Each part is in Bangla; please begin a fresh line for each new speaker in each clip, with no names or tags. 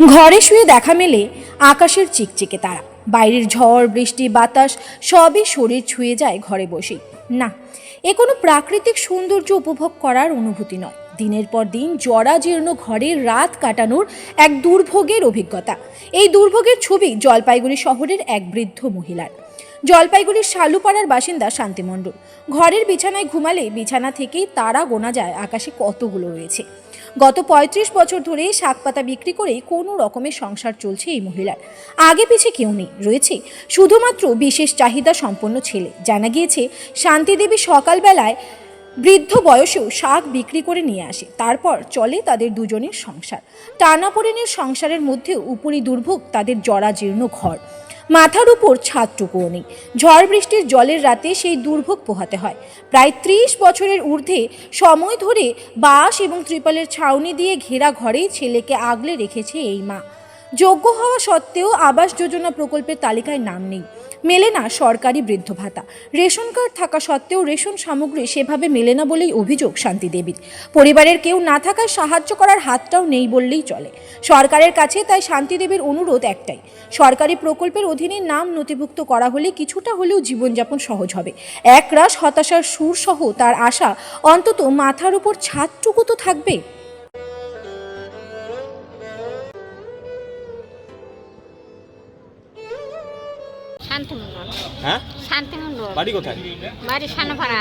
ঘরে শুয়ে দেখা মেলে আকাশের চিকচিকে তারা। বাইরের ঝড়, বৃষ্টি, বাতাস, সবই শরীর ছুঁয়ে যায় ঘরে বসেই। না, এ কোনো প্রাকৃতিক সৌন্দর্য উপভোগ করার অনুভূতি নয়। দিনের পর দিন জরাজীর্ণ ঘরে রাত কাটানোর এক দুর্ভোগের অভিজ্ঞতা। এই দুর্ভোগের ছবি জলপাইগুড়ি শহরের এক বৃদ্ধ মহিলার। জলপাইগুড়ির শালুপাড়ার বাসিন্দা শান্তিমণ্ডল ঘরের বিছানায় ঘুমালে বিছানা থেকেই তারা গোনা যায় আকাশে কতগুলো রয়েছে। গত পঁয়ত্রিশ বছর ধরে শাকপাতা বিক্রি করেই কোনো রকমের সংসার চলছে এই মহিলার। আগে পিছে কেউ নেই, রয়েছে শুধুমাত্র বিশেষ চাহিদা সম্পন্ন ছেলে। জানা গিয়েছে, শান্তিদেবী সকালবেলায় বৃদ্ধ বয়সেও শাক বিক্রি করে নিয়ে আসে, তারপর চলে তাদের দুজনের সংসার। টানাপোড়েনের সংসারের মধ্যেও উপরি দুর্ভোগ তাদের জরাজীর্ণ ঘর। মাথার উপর ছাদটুকুও নেই। ঝড় বৃষ্টির জলের রাতে সেই দুর্ভোগ পোহাতে হয়। প্রায় ত্রিশ বছরের ঊর্ধ্বে সময় ধরে বাঁশ এবং ত্রিপালের ছাউনি দিয়ে ঘেরা ঘরেই ছেলেকে আগলে রেখেছে এই মা। যোগ্য হওয়া সত্ত্বেও আবাস যোজনা প্রকল্পের তালিকায় নাম নেই। মেলে না সরকারি বৃদ্ধ ভাতা। রেশন কার্ড থাকা সত্ত্বেও রেশন সামগ্রী সেভাবে মেলে না বলেই অভিযোগ শান্তি দেবীর। পরিবারের কেউ না থাকায় সাহায্য করার হাতটাও নেই বললেই চলে। সরকারের কাছে তাই শান্তি দেবীর অনুরোধ একটাই। সরকারি প্রকল্পের অধীনে নাম নথিভুক্ত করা হলে কিছুটা হলেও জীবনযাপন সহজ হবে। একরাশ হতাশার সুর সহ তার আশা অন্তত মাথার উপর ছাদটুকু তো থাকবে।
শান্তিমন্ডল।
হ্যাঁ?
শান্তিমন্ডল।
বাড়ি কোথায়?
বাড়ি সানাপাড়া।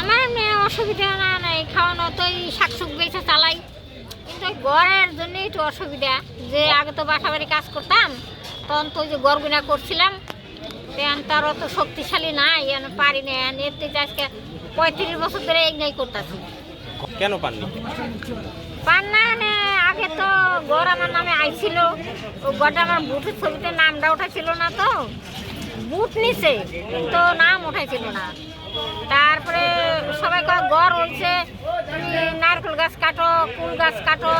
আমার এমনি অসুবিধা না নাই খাওয়ানো তো এই শাকসুক বেঁচে চালাই। কিন্তু ওই গড়ের জন্য একটু অসুবিধা। যে আগে তো বাসা বাড়ি কাজ করতাম তখন তো ওই যে গড়গুনা করছিলাম। তার অত শক্তিশালী নাই আমি পারি না এতে আজকে পঁয়ত্রিশ বছর ধরে এগনাই করতেছি।
কেন পাননি?
পান্না মানে আগে তো গড় আমার নামে আইছিল। ও গড়টা আমার বুথের ছবিতে নামটা উঠাছিল না তো। বুথ নিছে তো নাম উঠাইছিল না। তারপরে সবাই কয় গড় হচ্ছে তুমি নারকেল গাছ কাটো কুল গাছ কাটো।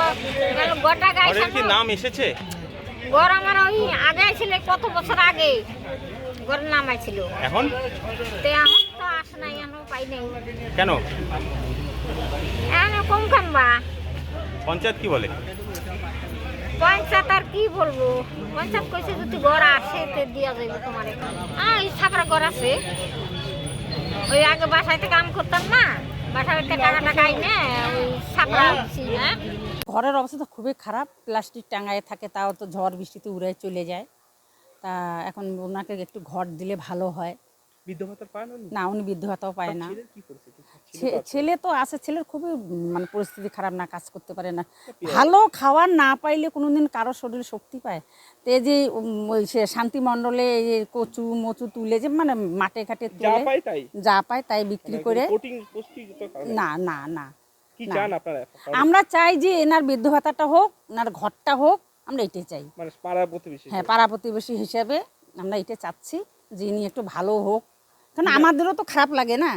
গড়টা গাছ
নাম এসেছে?
গড় আমার ওই আগে আইছিল কত বছর আগে। গড়ের নাম আইছিল।
এখন?
তো এখন তো আসে নাই এখনও পাই নাই।
কেন?
এখন কম খাম্বা
পঞ্চায়েত কি বলে?
পঞ্চায়েত আর কি বলব? পঞ্চায়েত কইছে যদি ঘর আসে তে দিয়া যাইবে তোমার। হ্যাঁ ওই ছাপড়া ঘর আছে। ওই আগে বাসাইতে কাম করতাম না। বাসা বাড়িতে টাকা টাকা আইনে ওই ছাপড়া হ্যাঁ?
ঘরের অবস্থা তো খুবই খারাপ। প্লাস্টিক টাঙায় থাকে তাও তো ঝড় বৃষ্টিতে উড়ে চলে যায়। তা এখন ওনাকে একটু ঘর দিলে ভালো হয়।
বৃদ্ধ ভাতা পান
না উনি বৃদ্ধ ভাতাও পায় না। ছেলে তো আছে। ছেলের খুবই মানে পরিস্থিতি খারাপ না কাজ করতে পারে না। ভালো খাওয়ার না পাইলে কোনোদিন কারও শরীরে শক্তি পায়। তো এই যে ওই সে শান্তি মণ্ডলে এই যে কচু মচু তুলে যে মানে মাঠে ঘাটে তুলে
তাই?
যা পায় তাই বিক্রি করে।
তো কারণ
না না না না। আমরা চাই যে এনার বৃদ্ধ ভাতাটা হোক এনার ঘরটা হোক আমরা এটাই চাই।
মানে পাড়া প্রতিবেশী
হ্যাঁ পাড়া প্রতিবেশী হিসাবে আমরা এটা চাচ্ছি যে ইনি একটু ভালো হোক। কারণ আমাদেরও তো খারাপ লাগে না।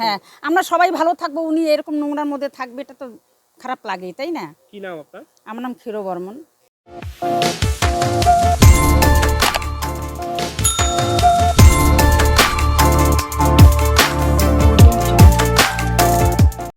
হ্যাঁ আমরা সবাই ভালো থাকব উনি এরকম নোংরার মধ্যে থাকবে এটা তো খারাপ লাগে তাই না?
কি নাম আপনার?
আমার নাম ক্ষীর বর্মন